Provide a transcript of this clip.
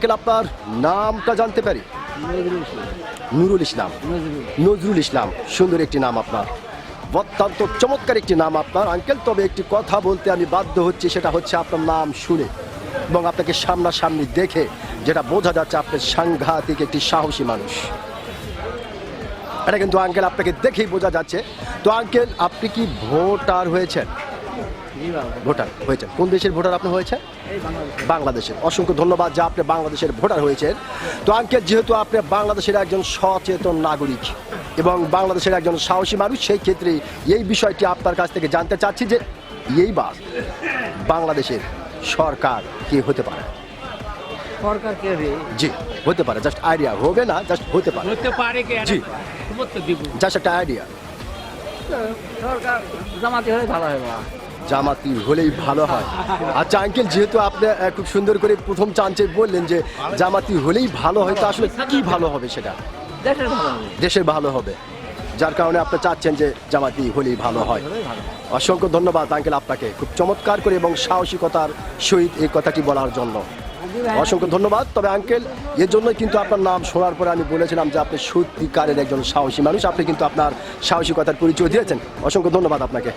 Uncle আপনার নামটা জানতে পারি? নুরুল ইসলাম। নজরুল ইসলাম সুন্দর একটি নাম আপনার। অত্যন্ত চমৎকার একটি নাম আপনার আঙ্কেল। তবে একটি কথা বলতে আমি বাধ্য হচ্ছি সেটা হচ্ছে আপনার নাম শুনে এবং আপনাকে সামনাসামনি দেখে যেটা বোঝা যাচ্ছে আপনি সাংঘাতিক একটি সাহসী মানুষ। এটা কিন্তু আঙ্কেল আপনাকে দেখেই বোঝা যাচ্ছে। তো আঙ্কেল আপনি কি ভোটার হয়েছেন? ভোটার হয়েছেন। কোন দেশের ভোটার আপনি হয়েছেন? বাংলাদেশের। অসংখ্য ধন্যবাদ যে আপনি বাংলাদেশের ভোটার হয়েছেন। তো আঙ্কেল যেহেতু আপনি বাংলাদেশের একজন সচেতন নাগরিক এবং বাংলাদেশের একজন সাহসী মানুষ সেই ক্ষেত্রে এই বিষয়টি আপনার কাছ থেকে জানতে চাচ্ছি যে এইবার বাংলাদেশের সরকার কি হতে পারে? সরকার কে জি হতে পারে। জাস্ট আইডিয়া হবে না জাস্ট হতে পারে। হতে পারে কে? জি। জাস্ট একটা আইডিয়া। সরকার জামাতি হলে ভালো হয় জামাতি হলেই ভালো হয়। আচ্ছা আঙ্কেল যেহেতু আপনি খুব সুন্দর করে প্রথম চান্সে বললেন যে জামাতি হলেই ভালো হয় তো আসলে কি ভালো হবে সেটা? দেশের ভালো হবে। দেশের ভালো হবে। যার কারণে আপনি চাচ্ছেন যে জামাতি হলেই ভালো হয়। অসংখ্য ধন্যবাদ আঙ্কেল আপনাকে। খুব চমৎকার করে এবং সাহসিকতার সহিত এই কথাটি বলার জন্য। অসংখ্য ধন্যবাদ। তবে আঙ্কেল এর জন্যই কিন্তু আপনার নাম শোনার পরে আমি বলেছিলাম যে আপনি সত্যিকারের একজন সাহসী মানুষ। আপনি কিন্তু আপনার সাহসিকতার পরিচয় দিয়েছেন। অসংখ্য ধন্যবাদ আপনাকে।